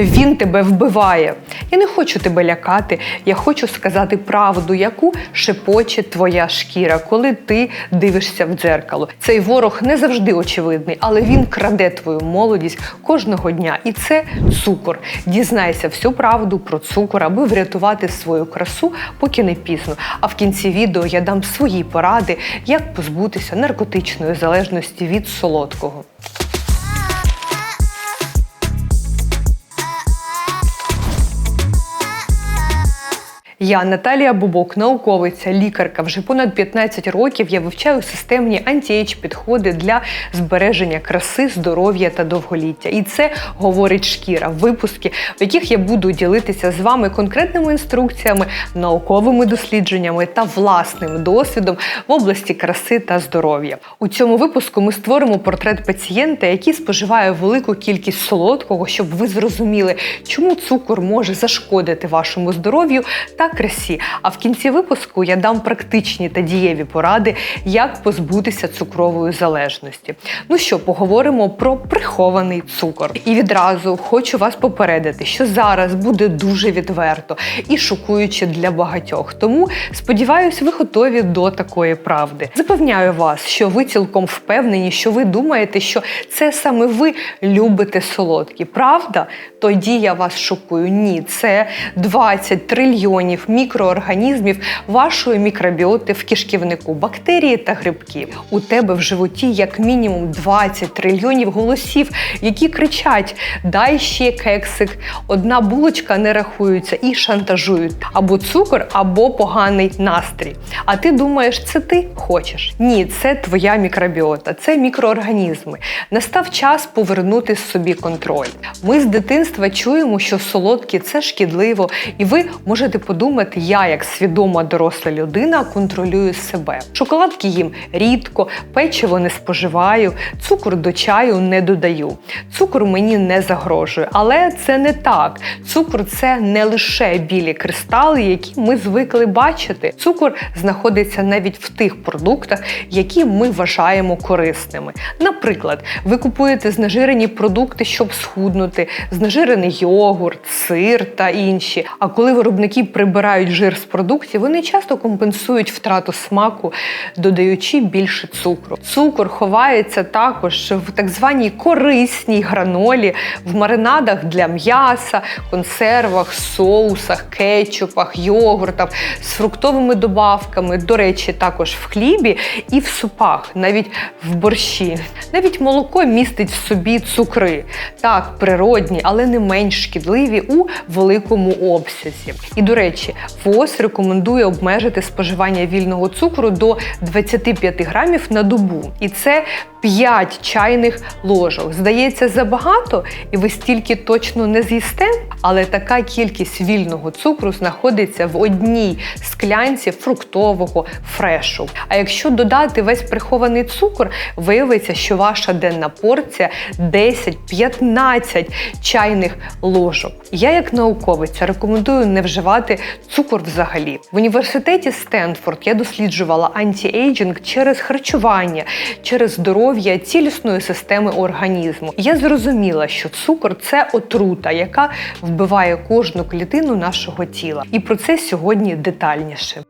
Він тебе вбиває. Я не хочу тебе лякати. Я хочу сказати правду, яку шепоче твоя шкіра, коли ти дивишся в дзеркало. Цей ворог не завжди очевидний, але він краде твою молодість кожного дня. І це цукор. Дізнайся всю правду про цукор, аби врятувати свою красу, поки не пізно. А в кінці відео я дам свої поради, як позбутися наркотичної залежності від солодкого. Я Наталія Бубок, науковиця, лікарка. Вже понад 15 років я вивчаю системні антіейдж підходи для збереження краси, здоров'я та довголіття. І це говорить шкіра, випуски, в яких я буду ділитися з вами конкретними інструкціями, науковими дослідженнями та власним досвідом в області краси та здоров'я. У цьому випуску ми створимо портрет пацієнта, який споживає велику кількість солодкого, щоб ви зрозуміли, чому цукор може зашкодити вашому здоров'ю та красі. А в кінці випуску я дам практичні та дієві поради, як позбутися цукрової залежності. Ну що, поговоримо про прихований цукор. І відразу хочу вас попередити, що зараз буде дуже відверто і шокуюче для багатьох. Тому сподіваюся, ви готові до такої правди. Запевняю вас, що ви цілком впевнені, що ви думаєте, що це саме ви любите солодкі. Правда? Тоді я вас шокую. Ні, це 20 трильйонів мікроорганізмів вашої мікробіоти в кишківнику, бактерії та грибки. У тебе в животі як мінімум 20 трильйонів голосів, які кричать: Дай ще кексик, одна булочка не рахується і шантажують або цукор, або поганий настрій. А ти думаєш, це ти хочеш? Ні, це твоя мікробіота, це мікроорганізми. Настав час повернути собі контроль. Ми з дитинства чуємо, що солодкі це шкідливо, і ви можете подумати, я, як свідома доросла людина, контролюю себе. Шоколадки їм рідко, печиво не споживаю, цукор до чаю не додаю. Цукор мені не загрожує, але це не так. Цукор це не лише білі кристали, які ми звикли бачити. Цукор знаходиться навіть в тих продуктах, які ми вважаємо корисними. Наприклад, ви купуєте знежирені продукти, щоб схуднути, знежирений йогурт, сир та інші. А коли виробники прибирають жир з продуктів, вони часто компенсують втрату смаку, додаючи більше цукру. Цукор ховається також в так званій корисній гранолі, в маринадах для м'яса, консервах, соусах, кетчупах, йогуртах з фруктовими добавками. До речі, також в хлібі і в супах, навіть в борщі. Навіть молоко містить в собі цукри. Так, природні, але не менш шкідливі у великому обсязі. І до речі, ВОЗ рекомендує обмежити споживання вільного цукру до 25 грамів на добу. І це 5 чайних ложок. Здається, забагато, і ви стільки точно не з'їсте, але така кількість вільного цукру знаходиться в одній склянці фруктового фрешу. А якщо додати весь прихований цукор, виявиться, що ваша денна порція 10-15 чайних ложок. Я, як науковиця, рекомендую не вживати цукор взагалі. В університеті Стенфорд я досліджувала антіейджинг через харчування, через здоров'я цілісної системи організму. Я зрозуміла, що цукор це отрута, яка вбиває кожну клітину нашого тіла. І про це сьогодні детальніше.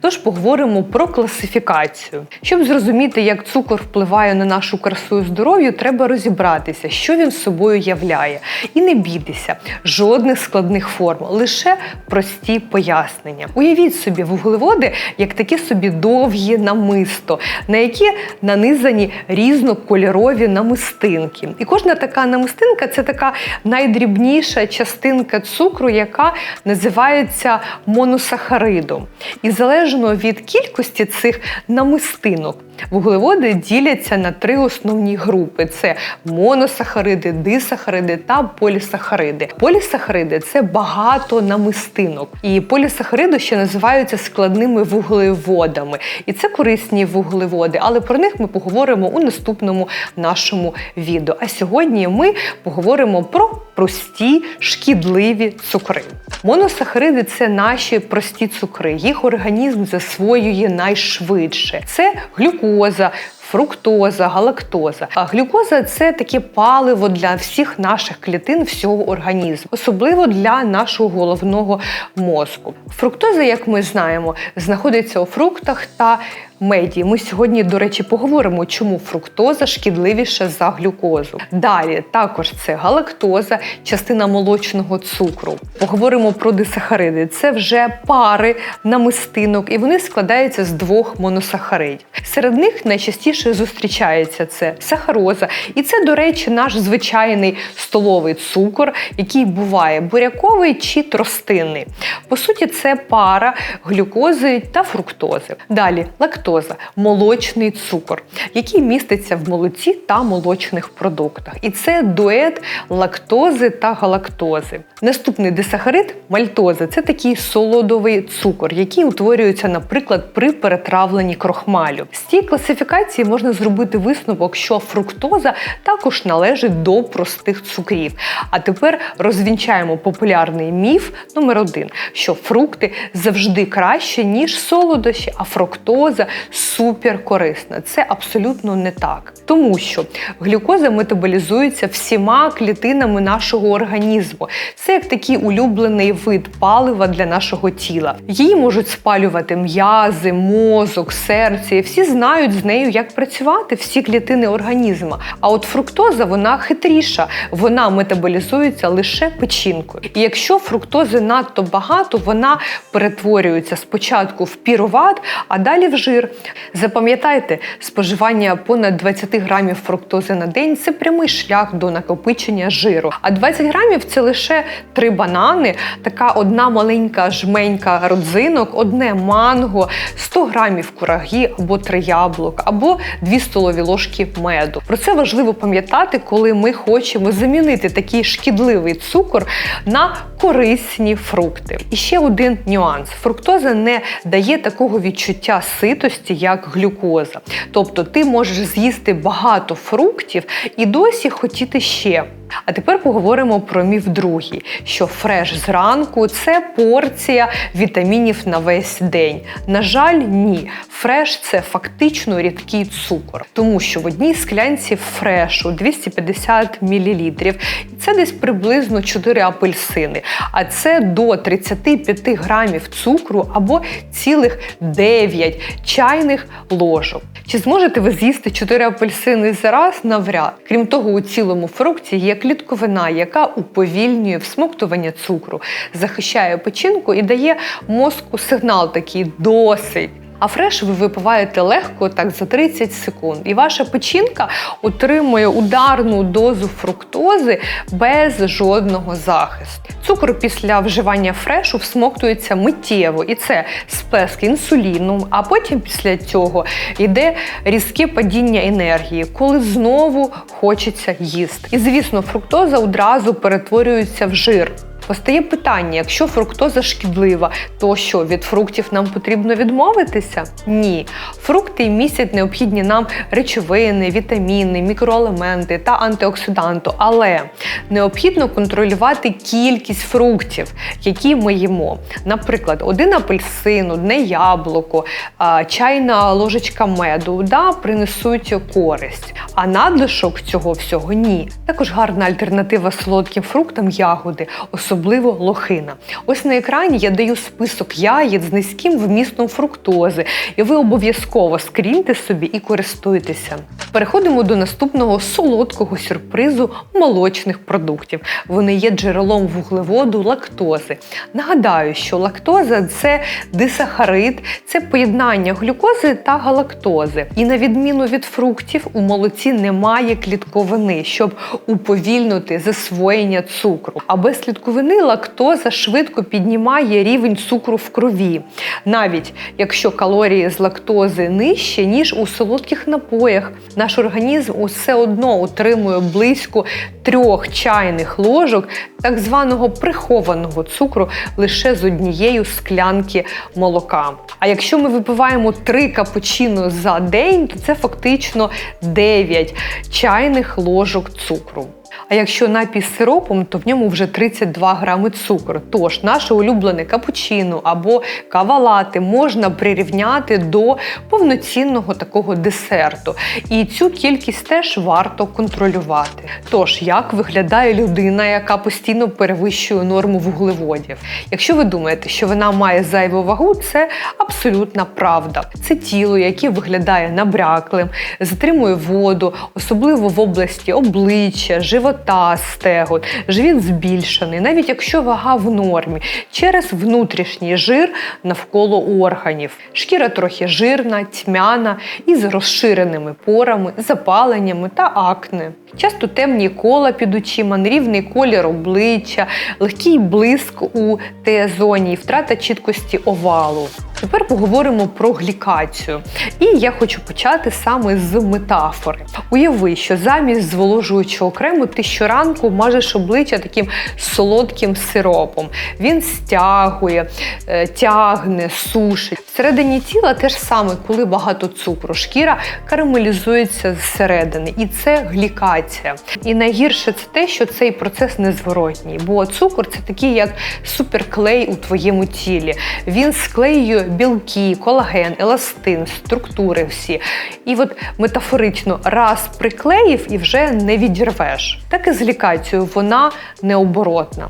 Тож поговоримо про класифікацію. Щоб зрозуміти, як цукор впливає на нашу красу і здоров'я, треба розібратися, що він собою являє. І не бійтеся, жодних складних форм, лише прості пояснення. Уявіть собі вуглеводи як такі собі довгі намисто, на які нанизані різнокольорові намистинки. І кожна така намистинка це така найдрібніша частинка цукру, яка називається моносахаридом. І залежно від кількості цих намистинок вуглеводи діляться на три основні групи: це моносахариди, дисахариди та полісахариди. Полісахариди це багато намистинок. І полісахариди ще називаються складними вуглеводами. І це корисні вуглеводи, але про них ми поговоримо у наступному нашому відео. А сьогодні ми поговоримо про прості шкідливі цукри. Моносахариди це наші прості цукри. Їх організм засвоює найшвидше. Це глюкоза, фруктоза, галактоза. А глюкоза це таке паливо для всіх наших клітин всього організму, особливо для нашого головного мозку. Фруктоза, як ми знаємо, знаходиться у фруктах та меді. Ми сьогодні, до речі, поговоримо, чому фруктоза шкідливіша за глюкозу. Далі також це галактоза, частина молочного цукру. Поговоримо про дисахариди. Це вже пари намистинок, і вони складаються з двох моносахаридів. Серед них найчастіше зустрічається це сахароза, і це, до речі, наш звичайний столовий цукор, який буває буряковий чи тростинний. По суті, це пара глюкози та фруктози. Далі лактоза молочний цукор, який міститься в молоці та молочних продуктах. І це дует лактози та галактози. Наступний дисахарид мальтоза це такий солодовий цукор, який утворюється, наприклад, при перетравленні крохмалю. З цієї класифікації можна зробити висновок, що фруктоза також належить до простих цукрів. А тепер розвінчаємо популярний міф номер один, що фрукти завжди краще, ніж солодощі, а фруктоза супер корисна. Це абсолютно не так. Тому що глюкоза метаболізується всіма клітинами нашого організму. Це як такий улюблений вид палива для нашого тіла. Її можуть спалювати м'язи, мозок, серце. І всі знають з нею, як працювати всі клітини організму. А от фруктоза вона хитріша, вона метаболізується лише печінкою. І якщо фруктози надто багато, вона перетворюється спочатку в піруват, а далі в жир. Запам'ятайте, споживання понад 20 грамів фруктози на день це прямий шлях до накопичення жиру. А 20 грамів це лише три банани, така одна маленька жменька родзинок, одне манго, 100 грамів кураги або три яблук, або 2 столові ложки меду. Про це важливо пам'ятати, коли ми хочемо замінити такий шкідливий цукор на корисні фрукти. І ще один нюанс: фруктоза не дає такого відчуття ситості, як глюкоза. Тобто ти можеш з'їсти багато фруктів і досі хотіти ще. А тепер поговоримо про міф другий, що фреш зранку це порція вітамінів на весь день. На жаль, ні. Фреш це фактично рідкий цукор, тому що в одній склянці фрешу 250 мл, це десь приблизно 4 апельсини, а це до 35 грамів цукру або цілих 9 чайних ложок. Чи зможете ви з'їсти 4 апельсини зараз? Навряд. Крім того, у цілому фрукті є клітковина, яка уповільнює всмоктування цукру, захищає печінку і дає мозку сигнал такий досить. А фреш ви випиваєте легко, так за 30 секунд, і ваша печінка отримує ударну дозу фруктози без жодного захисту. Цукор після вживання фрешу всмоктується миттєво, і це сплеск інсуліну. А потім після цього йде різке падіння енергії, коли знову хочеться їсти. І звісно, фруктоза одразу перетворюється в жир. Постає питання: якщо фруктоза шкідлива, то що від фруктів нам потрібно відмовитися? Ні. Фрукти містять необхідні нам речовини, вітаміни, мікроелементи та антиоксиданти, але необхідно контролювати кількість фруктів, які ми їмо. Наприклад, один апельсин, одне яблуко, чайна ложечка меду да, принесуть користь. А надлишок цього всього ні. Також гарна альтернатива солодким фруктам ягоди, особливо лохина. Ось на екрані я даю список яєць з низьким вмістом фруктози, і ви обов'язково скріньте собі і користуйтеся. Переходимо до наступного солодкого сюрпризу молочних продуктів. Вони є джерелом вуглеводу лактози. Нагадаю, що лактоза це дисахарид, це поєднання глюкози та галактози. І на відміну від фруктів, у молоці немає клітковини, щоб уповільнити засвоєння цукру. А без клітковини лактоза швидко піднімає рівень цукру в крові, навіть якщо калорії з лактози нижче, ніж у солодких напоях. Наш організм усе одно отримує близько трьох чайних ложок так званого прихованого цукру лише з однією склянки молока. А якщо ми випиваємо три капучино за день, то це фактично 9 чайних ложок цукру. А якщо напій з сиропом, то в ньому вже 32 грами цукру. Тож наше улюблене капучино або кавалати можна прирівняти до повноцінного такого десерту. І цю кількість теж варто контролювати. Тож, як виглядає людина, яка постійно перевищує норму вуглеводів? Якщо ви думаєте, що вона має зайву вагу, це абсолютна правда. Це тіло, яке виглядає набряклим, затримує воду, особливо в області обличчя, живота, стегон, живіт збільшений, навіть якщо вага в нормі, через внутрішній жир навколо органів. Шкіра трохи жирна, тьмяна із розширеними порами, запаленнями та акне. Часто темні кола під очима, нерівний колір обличчя, легкий блиск у Т-зоні і втрата чіткості овалу. Тепер поговоримо про глікацію. І я хочу почати саме з метафори. Уяви, що замість зволожуючого крему ти щоранку мажеш обличчя таким солодким сиропом. Він стягує, е, тягне, сушить. Всередині тіла те ж саме, коли багато цукру. Шкіра карамелізується зсередини, і це глікація. І найгірше це те, що цей процес незворотній, бо цукор це такий як суперклей у твоєму тілі. Він склеює білки, колаген, еластин, структури всі. І от метафорично раз приклеїв і вже не відірвеш. Так і з лікацією вона необоротна.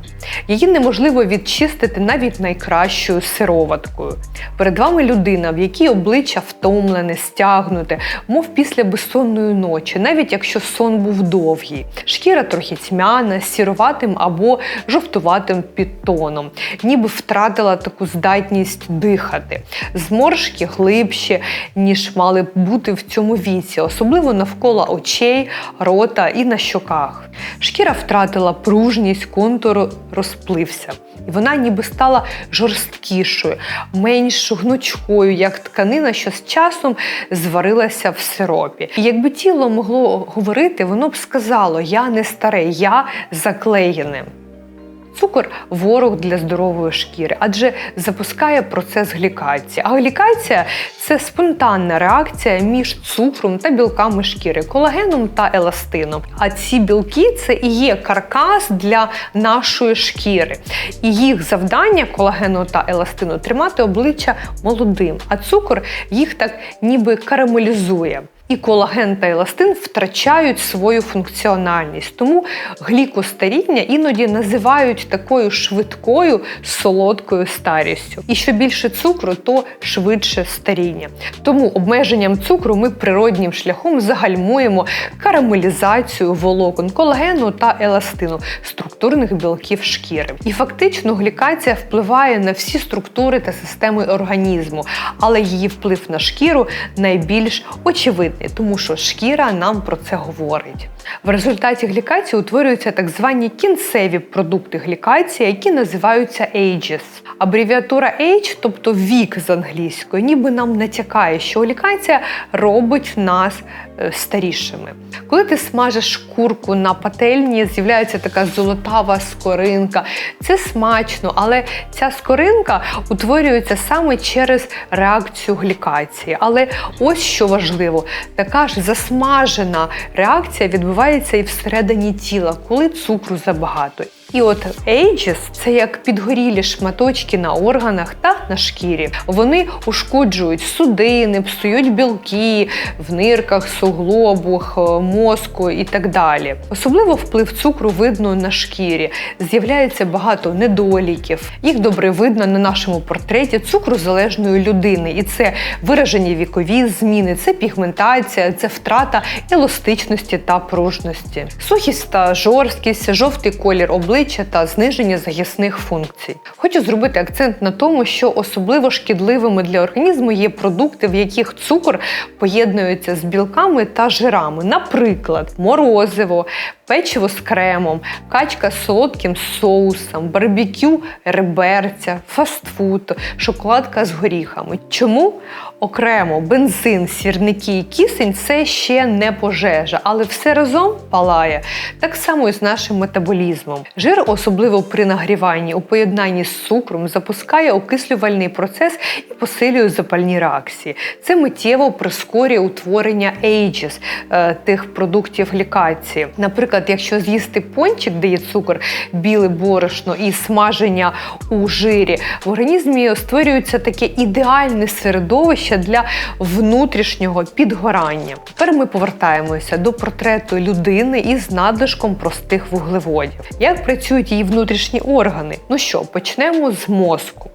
Її неможливо відчистити навіть найкращою сироваткою. Перед вами людина, в якій обличчя втомлене, стягнуте, мов після безсонної ночі, навіть якщо сон був довгий. Шкіра трохи тьмяна, сіруватим або жовтуватим підтоном, ніби втратила таку здатність дихати. Зморшки глибші, ніж мали б бути в цьому віці, особливо навколо очей, рота і на щоках. Шкіра втратила пружність, контур розплився. І вона ніби стала жорсткішою, менш гнучкою, як тканина, що з часом зварилася в сиропі. І якби тіло могло говорити, воно б сказало: Я не старе, я заклеєне. Цукор ворог для здорової шкіри, адже запускає процес глікації. А глікація це спонтанна реакція між цукром та білками шкіри, колагеном та еластином. А ці білки це і є каркас для нашої шкіри. І їх завдання колагену та еластину тримати обличчя молодим, а цукор їх так ніби карамелізує. І колаген та еластин втрачають свою функціональність. Тому глікостаріння іноді називають такою швидкою солодкою старістю. І що більше цукру, то швидше старіння. Тому обмеженням цукру ми природнім шляхом загальмуємо карамелізацію волокон колагену та еластину, структурних білків шкіри. І фактично глікація впливає на всі структури та системи організму, але її вплив на шкіру найбільш очевидний, тому що шкіра нам про це говорить. В результаті глікації утворюються так звані кінцеві продукти глікації, які називаються ages. Абревіатура age, тобто вік з англійської, ніби нам натякає, що глікація робить нас е, старішими. Коли ти смажеш курку на пательні, з'являється така золотава скоринка. Це смачно, але ця скоринка утворюється саме через реакцію глікації. Але ось що важливо, така ж засмажена реакція відбувається і всередині тіла, коли цукру забагато. І от ages – це як підгорілі шматочки на органах та на шкірі. Вони ушкоджують судини, псують білки в нирках, суглобах, е, мозку і так далі. Особливо вплив цукру видно на шкірі. З'являється багато недоліків. Їх добре видно на нашому портреті цукрозалежної людини. І це виражені вікові зміни, це пігментація, це втрата еластичності та пружності. Сухість та жорсткість, жовтий колір обличчя обличчя та зниження захисних функцій. Хочу зробити акцент на тому, що особливо шкідливими для організму є продукти, в яких цукор поєднується з білками та жирами, наприклад, морозиво. Печиво з кремом, качка з солодким соусом, барбекю, реберця, фастфуд, шоколадка з горіхами. Чому окремо бензин, сірники і кисень це ще не пожежа, але все разом палає. Так само і з нашим метаболізмом. Жир, особливо при нагріванні у поєднанні з цукром, запускає окислювальний процес і посилює запальні реакції. Це миттєво прискорює утворення AGES, е, тих продуктів глікації. Наприклад, якщо з'їсти пончик, де є цукор, біле борошно і смаження у жирі, в організмі створюється таке ідеальне середовище для внутрішнього підгорання. Тепер ми повертаємося до портрету людини із надлишком простих вуглеводів. Як працюють її внутрішні органи? Ну що, почнемо з мозку.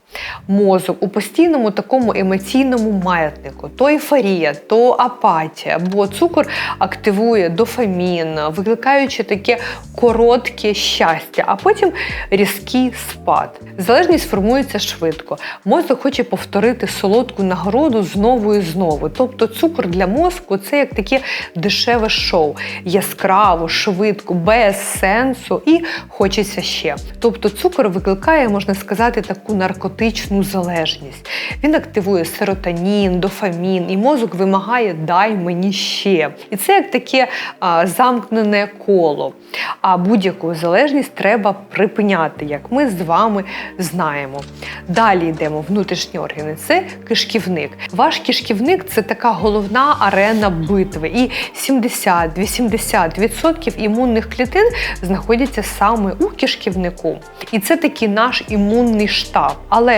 Мозок у постійному такому емоційному маятнику, то ейфорія, то апатія, бо цукор активує дофамін, викликаючи таке коротке щастя, а потім різкий спад. Залежність формується швидко. Мозок хоче повторити солодку нагороду знову і знову. Тобто цукор для мозку це як таке дешеве шоу, яскраво, швидко, без сенсу і хочеться ще. Тобто цукор викликає, можна сказати, таку наркотичну залежність. Він активує серотонін, дофамін, і мозок вимагає дай мені ще. І це як таке а, замкнене коло. А будь-яку залежність треба припиняти, як ми з вами знаємо. Далі йдемо внутрішні органи. Це кишківник. Ваш кишківник це така головна арена битви. І 70-80% імунних клітин знаходяться саме у кишківнику. І це такий наш імунний штаб. Але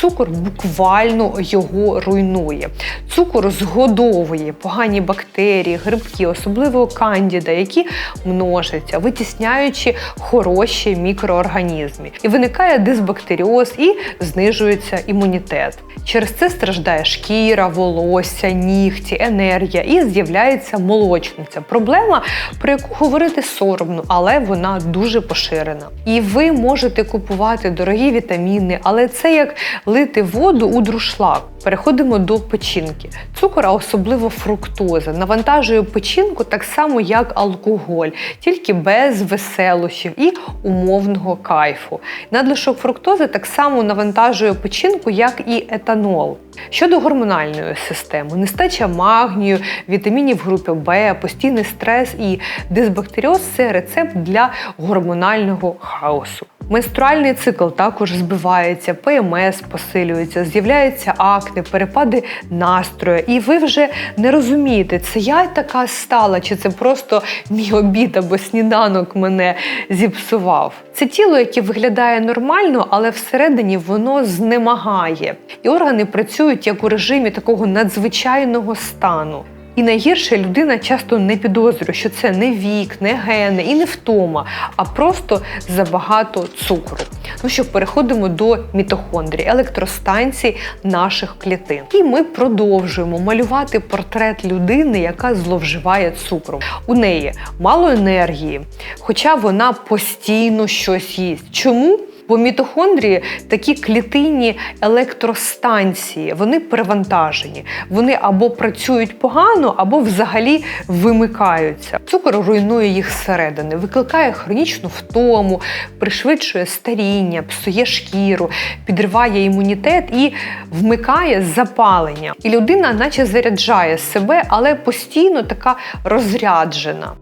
цукор буквально його руйнує. Цукор згодовує погані бактерії, грибки, особливо кандіда, які множаться, витісняючи хороші мікроорганізми. І виникає дисбактеріоз і знижується імунітет. Через це страждає шкіра, волосся, нігті, енергія і з'являється молочниця. Проблема, про яку говорити соромно, але вона дуже поширена. І ви можете купувати дорогі вітаміни, але це як лити воду у друшлак. Переходимо до печінки. Цукор, а особливо фруктоза, навантажує печінку так само, як алкоголь, тільки без веселощів і умовного кайфу. Надлишок фруктози так само навантажує печінку, як і етанол. Щодо гормональної системи, нестача магнію, вітамінів групи Б, постійний стрес і дисбактеріоз це рецепт для гормонального хаосу. Менструальний цикл також збивається, ПМС посилюється, з'являється акне, перепади настрою. І ви вже не розумієте, це я така стала, чи це просто мій обід або сніданок мене зіпсував. Це тіло, яке виглядає нормально, але всередині воно знемагає. І органи працюють як у режимі такого надзвичайного стану. І найгірше людина часто не підозрює, що це не вік, не гени і не втома, а просто забагато цукру. Ну що, переходимо до мітохондрій, електростанцій наших клітин. І ми продовжуємо малювати портрет людини, яка зловживає цукром. У неї мало енергії, хоча вона постійно щось їсть. Чому? Бо мітохондрії такі клітинні електростанції, вони перевантажені. Вони або працюють погано, або взагалі вимикаються. Цукор руйнує їх зсередини, викликає хронічну втому, пришвидшує старіння, псує шкіру, підриває імунітет і вмикає запалення. І людина, наче заряджає себе, але постійно така розряджена.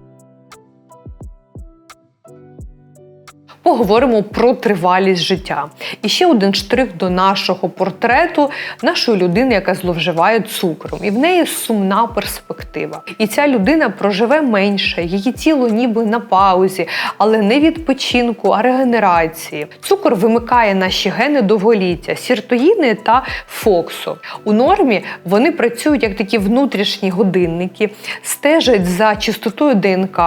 Поговоримо про тривалість життя. І ще один штрих до нашого портрету нашої людини, яка зловживає цукром. І в неї сумна перспектива. І ця людина проживе менше, її тіло ніби на паузі, але не відпочинку, а регенерації. Цукор вимикає наші гени довголіття, сіртоїни та фоксу. У нормі вони працюють як такі внутрішні годинники, стежать за чистотою ДНК,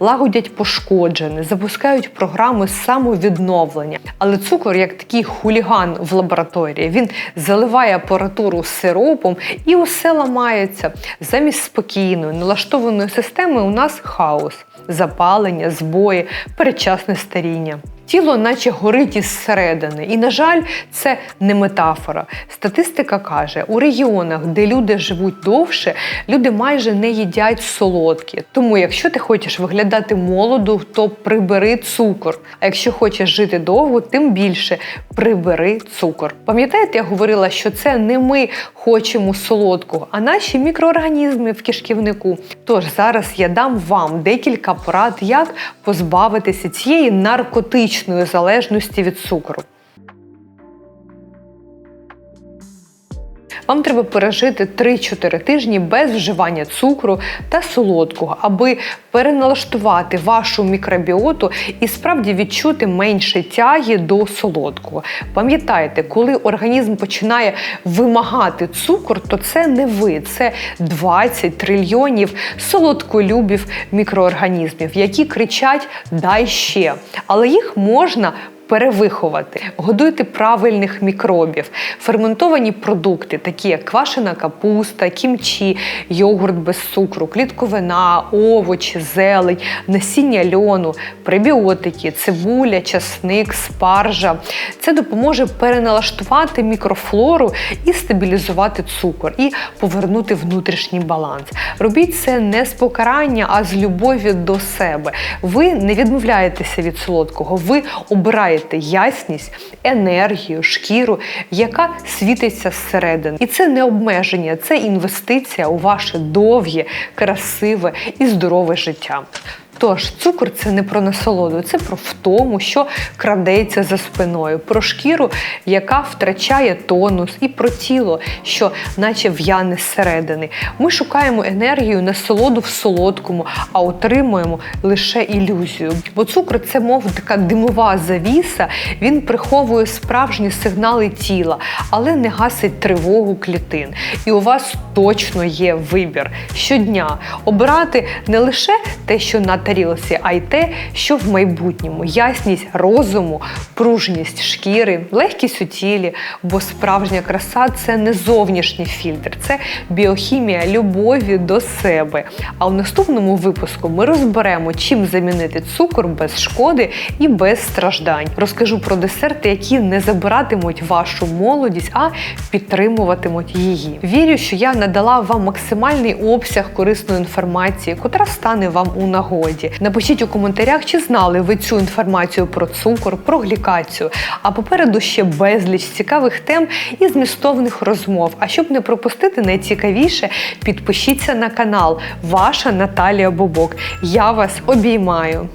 лагодять пошкоджене, запускають програми самовідновлення. Але цукор, як такий хуліган в лабораторії, він заливає апаратуру сиропом і усе ламається. Замість спокійної, налаштованої системи у нас хаос, запалення, збої, передчасне старіння. Тіло наче горить із середини. І, на жаль, це не метафора. Статистика каже, у регіонах, де люди живуть довше, люди майже не їдять солодкі. Тому, якщо ти хочеш виглядати молодо, то прибери цукор. А якщо хочеш жити довго, тим більше прибери цукор. Пам'ятаєте, я говорила, що це не ми хочемо солодкого, а наші мікроорганізми в кишківнику. Тож зараз я дам вам декілька порад, як позбавитися цієї наркотичної хронічної залежності від цукру. Вам треба пережити 3-4 тижні без вживання цукру та солодкого, аби переналаштувати вашу мікробіоту і справді відчути менше тяги до солодкого. Пам'ятайте, коли організм починає вимагати цукор, то це не ви, це 20 трильйонів солодколюбів мікроорганізмів, які кричать Дай ще. Але їх можна перевиховати, годуйте правильних мікробів, ферментовані продукти, такі як квашена капуста, кімчі, йогурт без цукру, клітковина, овочі, зелень, насіння льону, пребіотики, цибуля, часник, спаржа. Це допоможе переналаштувати мікрофлору і стабілізувати цукор, і повернути внутрішній баланс. Робіть це не з покарання, а з любові до себе. Ви не відмовляєтеся від солодкого, ви обираєте ясність, енергію, шкіру, яка світиться зсередини. І це не обмеження, це інвестиція у ваше довге, красиве і здорове життя. Тож, цукор це не про насолоду, це про втому, що крадеться за спиною, про шкіру, яка втрачає тонус, і про тіло, що наче в'яне зсередини. Ми шукаємо енергію, насолоду в солодкому, а отримуємо лише ілюзію. Бо цукор це, мов така димова завіса, він приховує справжні сигнали тіла, але не гасить тривогу клітин. І у вас точно є вибір щодня обирати не лише те, що на тарілці, а й те, що в майбутньому ясність розуму, пружність шкіри, легкість у тілі, бо справжня краса це не зовнішній фільтр, це біохімія любові до себе. А в наступному випуску ми розберемо, чим замінити цукор без шкоди і без страждань. Розкажу про десерти, які не забиратимуть вашу молодість, а підтримуватимуть її. Вірю, що я надала вам максимальний обсяг корисної інформації, котра стане вам у нагоді. Напишіть у коментарях, чи знали ви цю інформацію про цукор, про глікацію. А попереду ще безліч цікавих тем і змістовних розмов. А щоб не пропустити найцікавіше, підпишіться на канал. Ваша Наталія Бобок. Я вас обіймаю.